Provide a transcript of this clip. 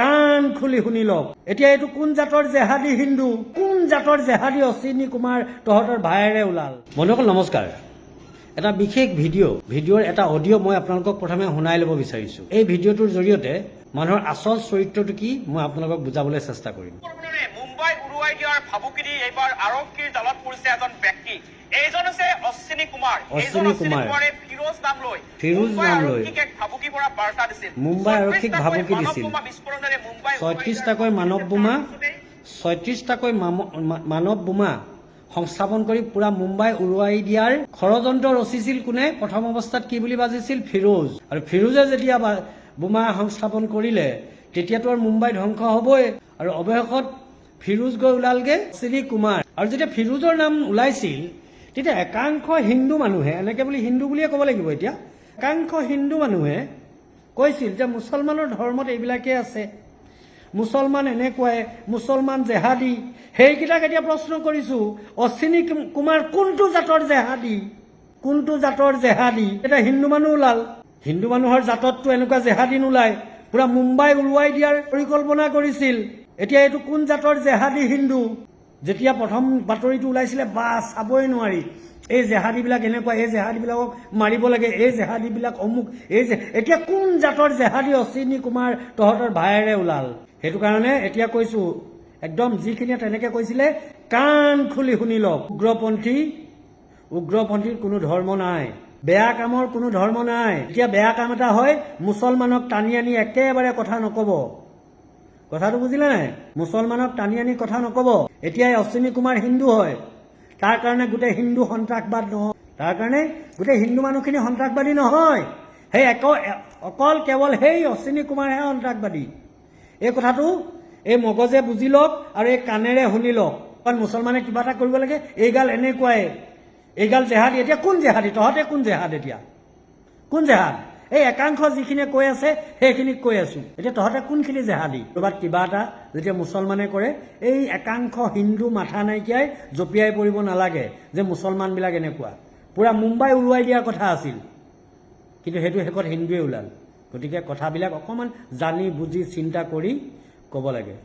কাণ খুলি শুনি লওক। এতিয়া এইটো কোন জাতৰ জেহাদী হিন্দু? কোন জাতৰ জেহাদী অশ্বিনী কুমাৰ তহঁতৰ ভায়েৰে ওলাল? বন্ধুসকল নমস্কাৰ। এটা বিশেষ ভিডিঅ' ভিডিঅ'ৰ এটা অডিঅ' মই আপোনালোকক প্ৰথমে শুনাই ল'ব বিচাৰিছোঁ। এই ভিডিঅ'টোৰ জৰিয়তে মানুহৰ আচল চৰিত্ৰটো কি মই আপোনালোকক বুজাবলৈ চেষ্টা কৰিম। উৰুৱাই দিয়াৰ ভাবুকি দি এইবাৰ আৰক্ষীৰ জালত পৰিছে এজন ব্যক্তি। এইজন হৈছে অশ্বিনী কুমাৰ। এইজন অশ্বিনী কুমাৰ। ফিৰোজ নাম লৈ ফিৰোজ নাম লৈ। ভাবুকি পৰা বাৰ্তা দিছিল। মুম্বাই আৰক্ষীক 36টাকৈ ভাবুকি দিছিল। ছয়ত্ৰিশটাকৈ মানৱ বোমা ছয়ত্ৰিশটাকৈ মানৱ বোমা সংস্থাপন কৰি পুৰা মুম্বাই উৰুৱাই দিয়াৰ ষড়যন্ত্ৰ ৰচিছিল কোনে? প্ৰথম অৱস্থাত কি বুলি বাজিছিল? ফিৰোজ। আৰু ফিৰোজে যেতিয়া বোমা সংস্থাপন কৰিলে তেতিয়াতো আৰু মুম্বাই ধ্বংস হ'বই। আৰু অৱশেষত ফিৰোজ গৈ ওলালগে শ্ৰী কুমাৰ। আৰু যেতিয়া ফিৰোজৰ নাম ওলাইছিল তেতিয়া একাংশ হিন্দু মানুহে এনেকে বুলি হিন্দু বুলিয়ে ক'ব লাগিব এতিয়া একাংশ হিন্দু মানুহে কৈছিল যে মুছলমানৰ ধৰ্মত এইবিলাকেই আছে। মুছলমান এনেকুৱাই মুছলমান জেহাদী। সেইকেইটাক এতিয়া প্ৰশ্ন কৰিছো অশ্বিনী কুম- কুমাৰ কোনটো জাতৰ জেহাদী? কোনটো জাতৰ জেহাদী? এতিয়া হিন্দু মানুহ ওলাল। হিন্দু মানুহৰ জাতততো এনেকুৱা জেহাদী নোলায়। পুৰা মুম্বাই উৰুৱাই দিয়াৰ পৰিকল্পনা কৰিছিল। এতিয়া এইটো কোন জাতৰ জেহাদী হিন্দু? যেতিয়া প্ৰথম বাতৰিটো ওলাইছিলে বা চাবই নোৱাৰি। এই জেহাদীবিলাক এনেকুৱা এই জেহাদীবিলাকক মাৰিব লাগে এই জেহাদীবিলাক অমুক এই এতিয়া কোন জাতৰ জেহাদী অশ্বিনী কুমাৰ তহঁতৰ ভায়েৰে ওলাল? সেইটো কাৰণে এতিয়া কৈছো একদম যিখিনিয়ে তেনেকে কৈছিলে কাণ খুলি শুনি লওক। উগ্ৰপন্থী উগ্ৰপন্থীৰ কোনো ধৰ্ম নাই। বেয়া কামৰ কোনো ধৰ্ম নাই। এতিয়া বেয়া কাম এটা হয় মুছলমানক টানি আনি একেবাৰে কথা নকব। কথাটো বুজিলে নাই? মুছলমানক টানি আনি কথা নকব। এতিয়া এই অশ্বিনী কুমাৰ হিন্দু হয়। তাৰ কাৰণে গোটেই হিন্দু সন্ত্ৰাসবাদ নহয়। তাৰ কাৰণে গোটেই হিন্দু মানুহখিনি সন্ত্ৰাসবাদী নহয়। সেই এক অকল কেৱল সেই অশ্বিনী কুমাৰহে সন্ত্ৰাসবাদী। এই কথাটো এই মগজে বুজি লওক আৰু এই কাণেৰে শুনি লওক। কাৰণ মুছলমানে কিবা এটা কৰিব লাগে। এইগাল এনেকুৱাই। এইগাল জেহাদী। এতিয়া কোন জেহাদী? তহঁতে কোন জেহাদ এতিয়া? কোন জেহাদ? এই একাংশ যিখিনিয়ে কৈ আছে সেইখিনিক কৈ আছো। এতিয়া তহঁতে কোনখিনি জেহাদী? ক'ৰবাত কিবা এটা যেতিয়া মুছলমানে কৰে এই একাংশ হিন্দু মাথা নাইকিয়াই জঁপিয়াই পৰিব নালাগে যে মুছলমানবিলাক এনেকুৱা। পুৰা মুম্বাই উৰুৱাই দিয়াৰ কথা আছিল। কিন্তু সেইটো শেষত হিন্দুৱে ওলাল। গতিকে কথাবিলাক অকণমান জানি বুজি চিন্তা কৰি ক'ব লাগে।